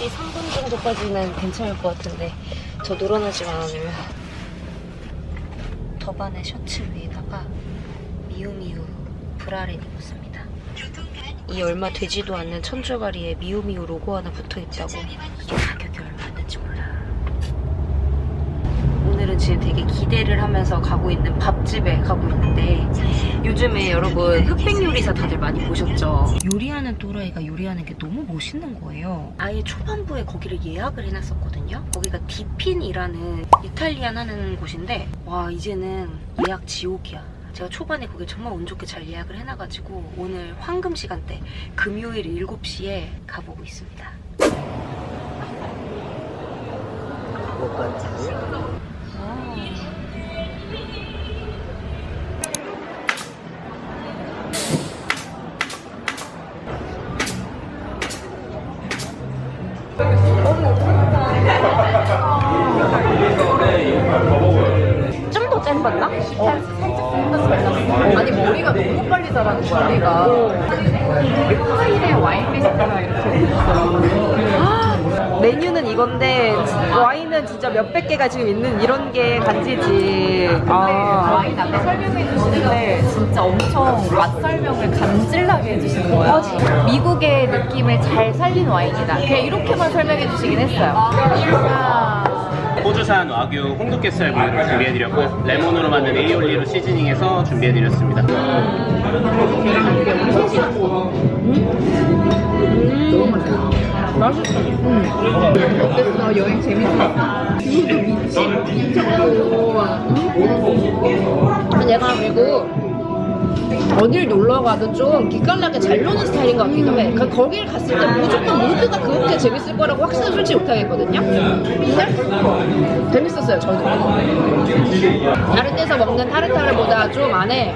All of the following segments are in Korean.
어차피 3분 정도까지는 괜찮을 것 같은데 저 늘어나지만 않으면 더반의 셔츠 위에다가 미우미우 브라를 입었습니다. 이 얼마 되지도 않는 천조가리에 미우미우 로고 하나 붙어있다고 이게 가격이 얼마인지 몰라. 오늘은 지금 되게 기대를 하면서 가고 있는 밥집에 가고 있는데 요즘에 여러분 흑백 요리사 다들 많이 보셨죠? 요리하는 또라이가 요리하는 게 너무 멋있는 거예요. 아예 초반부에 거기를 예약을 해놨었거든요. 거기가 디핀이라는 이탈리안 하는 곳인데 와 이제는 예약 지옥이야. 제가 초반에 거기 정말 운 좋게 잘 예약을 해놔가지고 오늘 황금 시간대 금요일 7시에 가보고 있습니다. 와인은 진짜 몇백 개가 지금 있는 이런 게 간지지. 아. 와인 앞에 설명해 주시는데 진짜 엄청 맛 설명을 간질나게 해주시는 거야 미국의 느낌을 잘 살린 와인이다. 그냥 이렇게만 설명해 주시긴 했어요. 아, 호주산 와규 홍두깨살 구이를 준비해드렸고 레몬으로 만든 에이올리로 시즈닝해서 준비해드렸습니다. 어땠어 여행 재밌었어 얘가 그리고 어딜 놀러 가도 좀 기깔나게 잘 노는 스타일인 것 같기도 해. 그 거길 갔을 때 무조건 모두가 그렇게 재밌을 거라고 확신은 솔직히 못하겠거든요. 근데 재밌었어요, 저도. 다른 데서 먹는 타르타르보다 좀 안에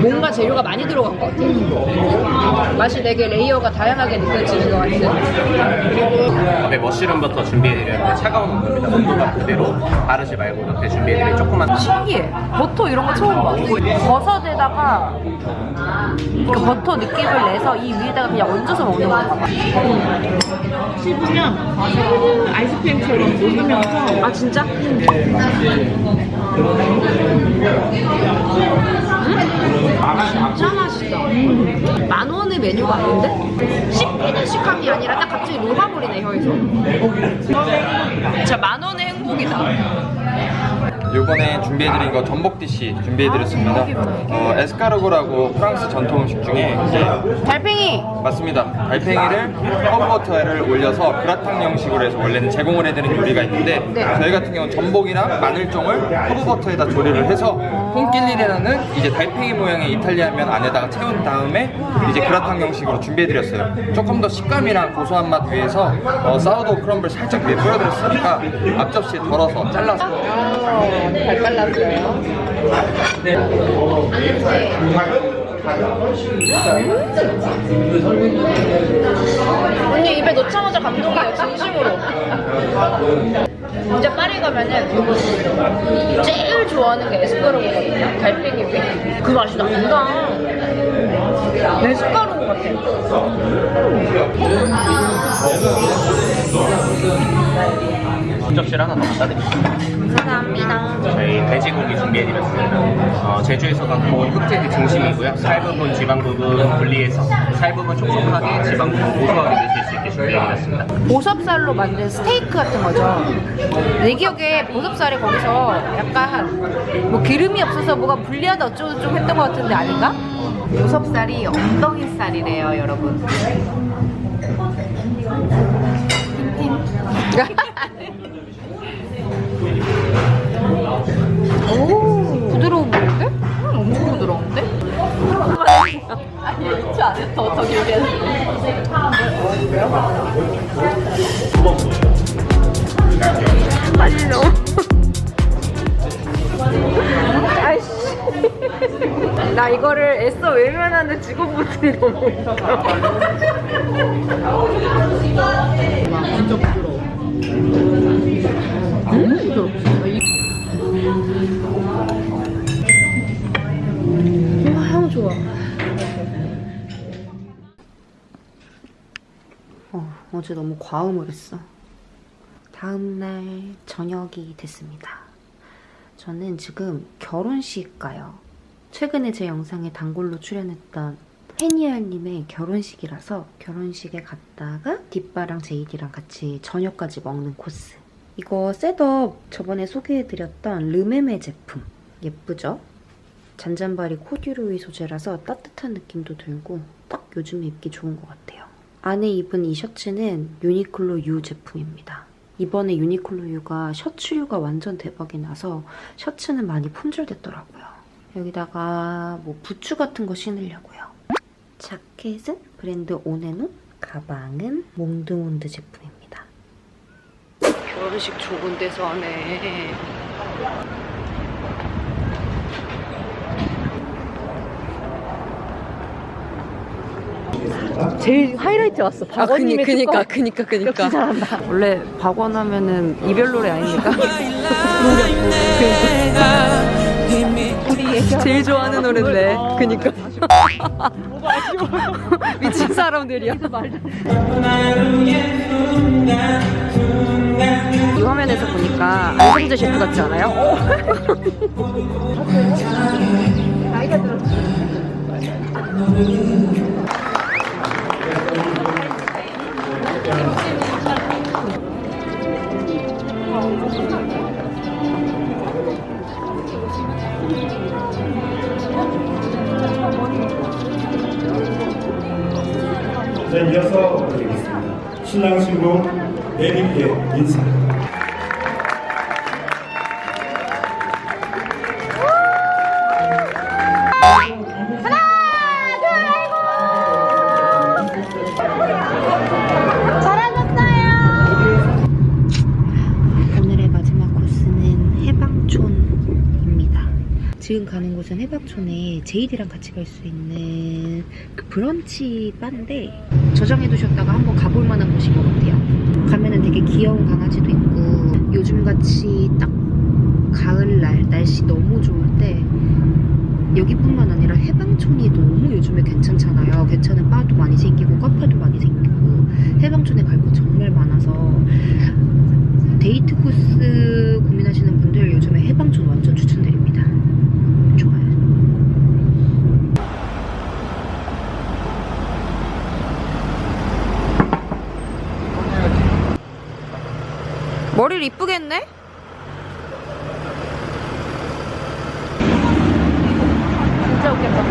뭔가 재료가 많이 들어간 것 같아요. 맛이 되게 레이어가 다양하게 느껴지는 것 같은. 밥에 머쉬룸 버터 준비해드렸는데 차가운 온도입니다. 온도가 그대로 바르지 말고 이렇게 준비해드린 조그만 신기해 버터 이런 거 처음 봐 버섯 에다가 그 버터 느낌을 내서 이 위에다가 그냥 얹어서 먹는 건가 봐 씹으면 아이스크림처럼 녹으면서 아, 진짜? 진짜 맛있다. 만 원의 메뉴가 아닌데? 씹히는 식감이 아니라 딱 갑자기 녹아버리네 혀에서. 진짜 만 원의 행복이다. 이번에 준비해드린 거 전복 디시 준비해드렸습니다. 어, 에스카르고라고 프랑스 전통 음식 중에 이제 달팽이. 맞습니다. 달팽이를 허브버터를 올려서 그라탕 형식으로 해서 원래는 제공을 해드리는 요리가 있는데 네. 저희 같은 경우는 전복이랑 마늘종을 허브버터에다 조리를 해서 콩길리라는 이제 달팽이 모양의 이탈리아면 안에다가 채운 다음에 이제 그라탕 형식으로 준비해드렸어요. 조금 더 식감이랑 고소한 맛 위해서 어, 사우도 크럼블 살짝 위에 뿌려드렸으니까 앞접시에 덜어서 잘라서 잘 잘랐어요 언니 입에 넣자마자 감동이에요, 진심으로. 이제 파리 가면은 제일 좋아하는 게 에스카르고거든요. 달팽이 위. 그 맛이 난다. 에스카르고 같아. 접시를 하나 더 갖다 드릴게요. 감사합니다. 저희 돼지고기 준비해드렸습니다. 어, 제주에서 갖고 온 흑돼지 등심이고요. 살 부분, 지방 부분 분리해서 살 부분 촉촉하게, 지방 부분 고소하게 드실 수 있게 준비해드렸습니다. 보섭살로 만든 스테이크 같은 거죠. 내 기억에 보섭살이 거기서 약간 뭐 기름이 없어서 뭐가 불리하다 어쩌고 좀 했던 것 같은데 아닌가? 보섭살이 엉덩이살이래요 여러분 오 부드러워 보이는데? 음, 엄청 부드러운데? 아니 1초 안에 더 더 길게 빨리 넣어. 아이씨. 나 이거를 애써 외면하는 직원분들이 너무 웃겨. 어, 어제 너무 과음을 했어. 다음날 저녁이 됐습니다. 저는 지금 결혼식 가요. 최근에 제 영상에 단골로 출연했던 해니알님의 결혼식이라서 결혼식에 갔다가 뒷바랑 제이디랑 같이 저녁까지 먹는 코스. 이거 셋업 저번에 소개해드렸던 르메메 제품. 예쁘죠? 잔잔바리 코듀로이 소재라서 따뜻한 느낌도 들고 딱 요즘에 입기 좋은 것 같아요. 안에 입은 이 셔츠는 유니클로 U 제품입니다. 이번에 유니클로 U가 셔츠 U가 완전 대박이 나서 셔츠는 많이 품절됐더라고요. 여기다가 뭐 부츠 같은 거 신으려고요. 자켓은 브랜드 오네노, 가방은 몽드몬드 제품입니다. 결혼식 좋은 데서 하네. 제일 하이라이트 왔어. 박원님의 그니까 그니까 그니까 잘한다. 원래 박원 하면은 이별 노래 아닙니까? 제일 좋아하는 노래인데. 그니까. 미친 사람들이야. 이 화면에서 보니까 안성재 셰프 같지 않아요? 자, 이 어서 드리겠습니다. 신랑 신부 내림께 인사. 지금 가는 곳은 해방촌에 제이디랑 같이 갈 수 있는 그 브런치 바인데 저장해두셨다가 한번 가볼 만한 곳인 것 같아요. 가면은 되게 귀여운 강아지도 있고 요즘같이 딱 가을날 날씨 너무 좋을 때 여기뿐만 아니라 해방촌이 너무 요즘에 괜찮잖아요. 괜찮은 바도 많이 생기고 카페도 많이 생기고 해방촌에 갈 곳 정말 많아서 데이트 코스 고민하시는 분들 요즘에 해방촌 완전 추천드립니다. 좋아요. 이쁘게 했네? 진짜 웃겼다.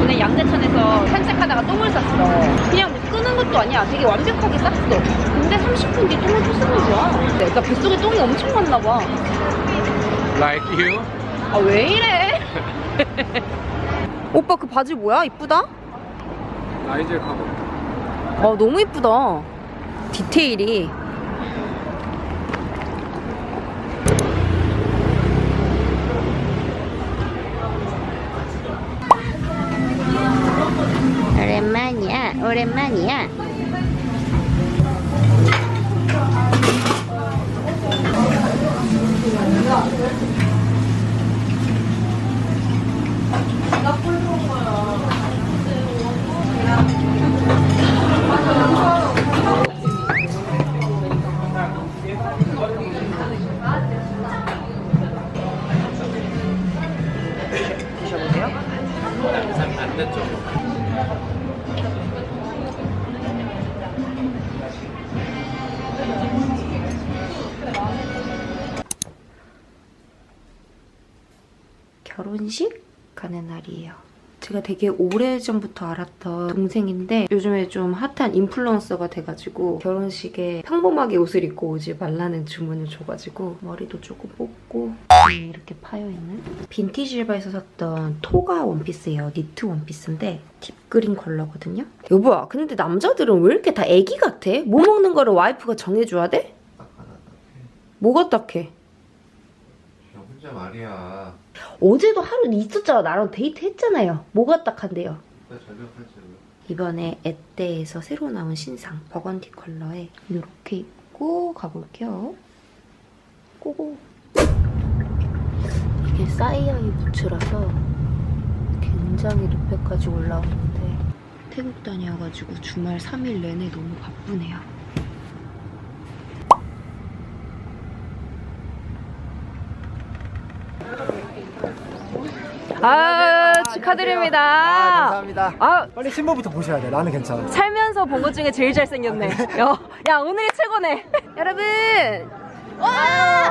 오늘 양재천에서 산책하다가 똥을 쌌어. 그냥 뭐 끄는 것도 아니야. 되게 완벽하게 쌌어. 근데 30분 뒤 똥을 또 쓰는 거야. 그러니까 뱃속에 똥이 엄청 많나 봐. Like you? 아 왜 이래? 오빠 그 바지 뭐야? 이쁘다? 라이젤 카고. 어 너무 이쁘다 디테일이 오랜만이야, 결혼식 가는 날이에요. 제가 되게 오래전부터 알았던 동생인데 요즘에 좀 핫한 인플루언서가 돼가지고 결혼식에 평범하게 옷을 입고 오지 말라는 주문을 줘가지고 머리도 조금 뽑고 음, 이렇게 파여있는 빈티지 일바에서 샀던 토가 원피스예요. 니트 원피스인데 딥그린 컬러거든요. 여보야 근데 남자들은 왜 이렇게 다 애기 같아? 뭐 먹는 거를 와이프가 정해줘야 돼? 뭐가 딱해? 야, 혼자 말이야. 어제도 하루 있었잖아. 나랑 데이트 했잖아요. 뭐가 딱한데요? 나 저격하지. 이번에 에떼에서 새로 나온 신상 버건디 컬러에 이렇게 입고 가볼게요. 고고. 이게 사이아이 부츠라서 굉장히 높이까지 올라오는데 태국 다녀와가지고 주말 3일 내내 너무 바쁘네요. 아 축하드립니다. 감사합니다. 아 빨리 신부부터 보셔야 돼. 나는 괜찮아. 살면서 본 것 중에 제일 잘생겼네. 야, 야 오늘이 최고네. 여러분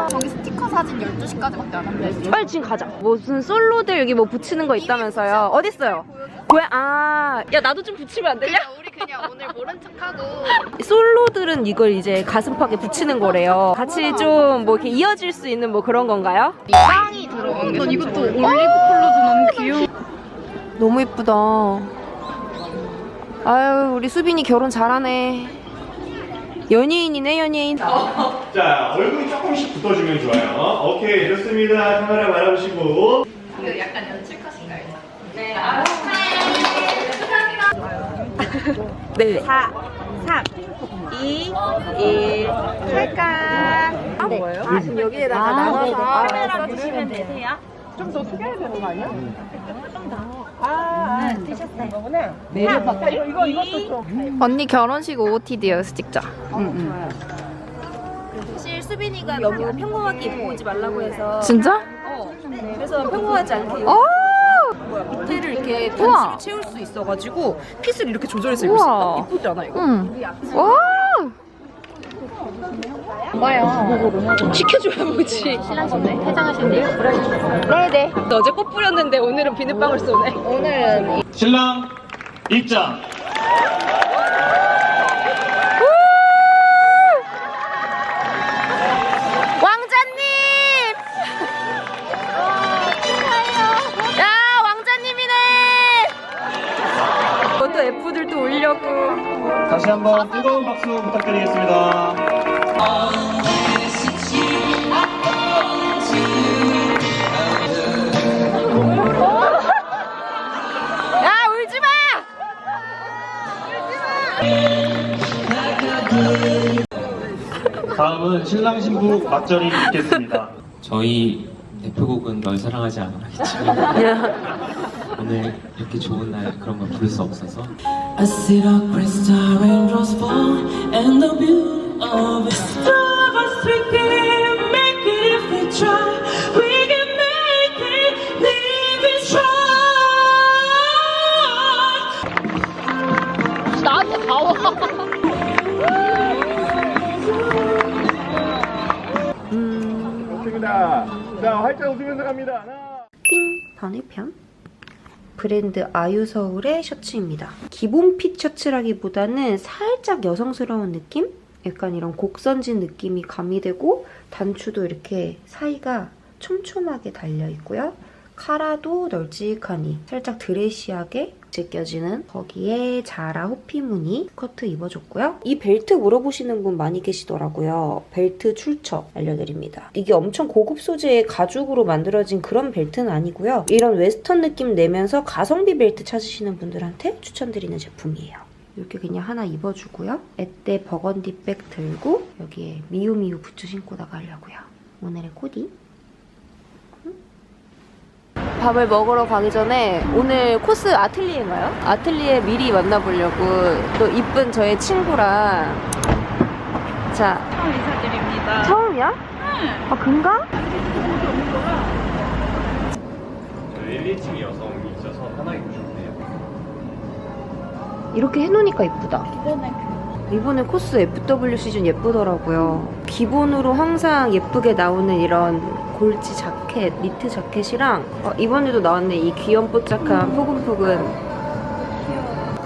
저기 스티커 사진 12시까지밖에 안 한대. 빨리 지금 가자. 무슨 솔로들 여기 뭐 붙이는 거 있다면서요? 어디 있어요? 뭐야? 아, 야 나도 좀 붙이면 안 되냐? 우리 그냥 오늘 모른 척하고 솔로들은 이걸 이제 가슴팍에 붙이는 거래요. 같이 좀 뭐 이렇게 이어질 수 있는 뭐 그런 건가요? 빵이 들어간 게. 난 이것도 올리브 귀여워. 너무 예쁘다. 아유, 우리 수빈이 결혼 잘하네. 연예인이네, 연예인. 자, 얼굴이 조금씩 붙어주면 좋아요. 오케이, 좋습니다. 카메라 바라보시고. 네. 4, 3, 2, 1, 찰까. 아, 뭐예요? 아, 지금 여기에다가 나눠서 카메라 주시면 되세요. 언니 결혼식 OOTD여서 찍자. 사실 수빈이가 너무 평범하게 입고 오지 말라고 해서 진짜? 어, 그래서 평범하지 않게 어? 밑에를 이렇게 단추를 채울 수 있어가지고 핏을 이렇게 조절해서 입을 수 있다. 우와. 이쁘지 않아 이거? 응. 와! 뭐야? 시켜줘야 뭐지. 신랑 선배 퇴장하셨네요. 네네. 어제 꽃 뿌렸는데 오늘은 비눗방울 쏘네. 오늘은 신랑 입장. 왕자님! 야, 왕자님이네! 그것도 F들도 올려고. 다시 한번 뜨거운 박수 부탁드리겠습니다. 야, 울지 마! 다음은 신랑 신부 맞절이 있겠습니다. 저희 대표곡은 널 사랑하지 않아겠지만 오늘 이렇게 좋은 날 그런 걸 부를 수 없어서 I sit up, press star, raindrops fall, and the beauty of it. Two of us, we can make it if we try. We can make it, live and try. 나한테 다 와. 좋습니다. 자, 활짝 웃으면서 갑니다. 하나. 띵 반대편 브랜드 아유서울의 셔츠입니다. 기본 핏 셔츠라기보다는 살짝 여성스러운 느낌? 약간 이런 곡선진 느낌이 가미되고 단추도 이렇게 사이가 촘촘하게 달려 있고요. 카라도 널찍하니 살짝 드레시하게 제껴지는 거기에 자라 호피 무늬 스커트 입어줬고요. 이 벨트 물어보시는 분 많이 계시더라고요. 벨트 출처 알려드립니다. 이게 엄청 고급 소재의 가죽으로 만들어진 그런 벨트는 아니고요. 이런 웨스턴 느낌 내면서 가성비 벨트 찾으시는 분들한테 추천드리는 제품이에요. 이렇게 그냥 하나 입어주고요. 에떼 버건디 백 들고 여기에 미우미우 부츠 신고 나가려고요. 오늘의 코디. 밥을 먹으러 가기 전에 오늘 코스 아틀리에인가요? 아틀리에 미리 만나보려고 또 이쁜 저의 친구랑 자 처음 인사드립니다. 처음이야? 아, 금가? 저희 1, 2층 여성이 있어서 편하게 돼요. 이렇게 해놓으니까 이쁘다. 이번에 코스 FW 시즌 예쁘더라고요. 기본으로 항상 예쁘게 나오는 이런 골지 자켓, 니트 자켓이랑 어, 이번에도 나왔네 이 귀염뽀짝한 포근포근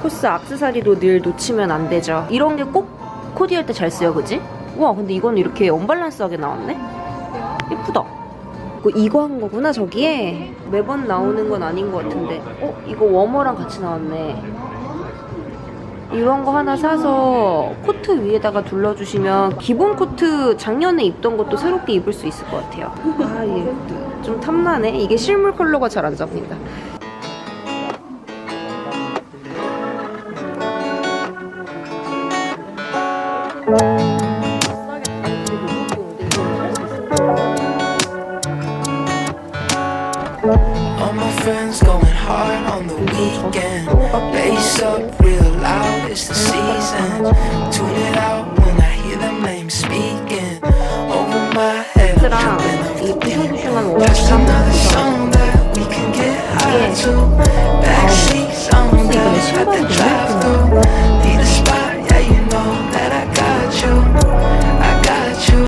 코스 악세사리도 늘 놓치면 안 되죠. 이런 게 꼭 코디할 때 잘 쓰여, 그지? 와, 근데 이건 이렇게 언밸런스하게 나왔네? 예쁘다. 그 이거 한 거구나, 저기에. 매번 나오는 건 아닌 것 같은데. 어, 이거 워머랑 같이 나왔네. 이런 거 하나 사서 코트 위에다가 둘러주시면 기본 코트 작년에 입던 것도 새롭게 입을 수 있을 것 같아요. 아, 이게 좀 탐나네. 이게 실물 컬러가 잘 안 잡힌다. All my friends going hard on the weekend. Bass up loud, is the season. Tune it out when I hear them names speaking over my head. I'm jumping off the beat. That's another song that we can get high to. Back seats on down at the drive-through.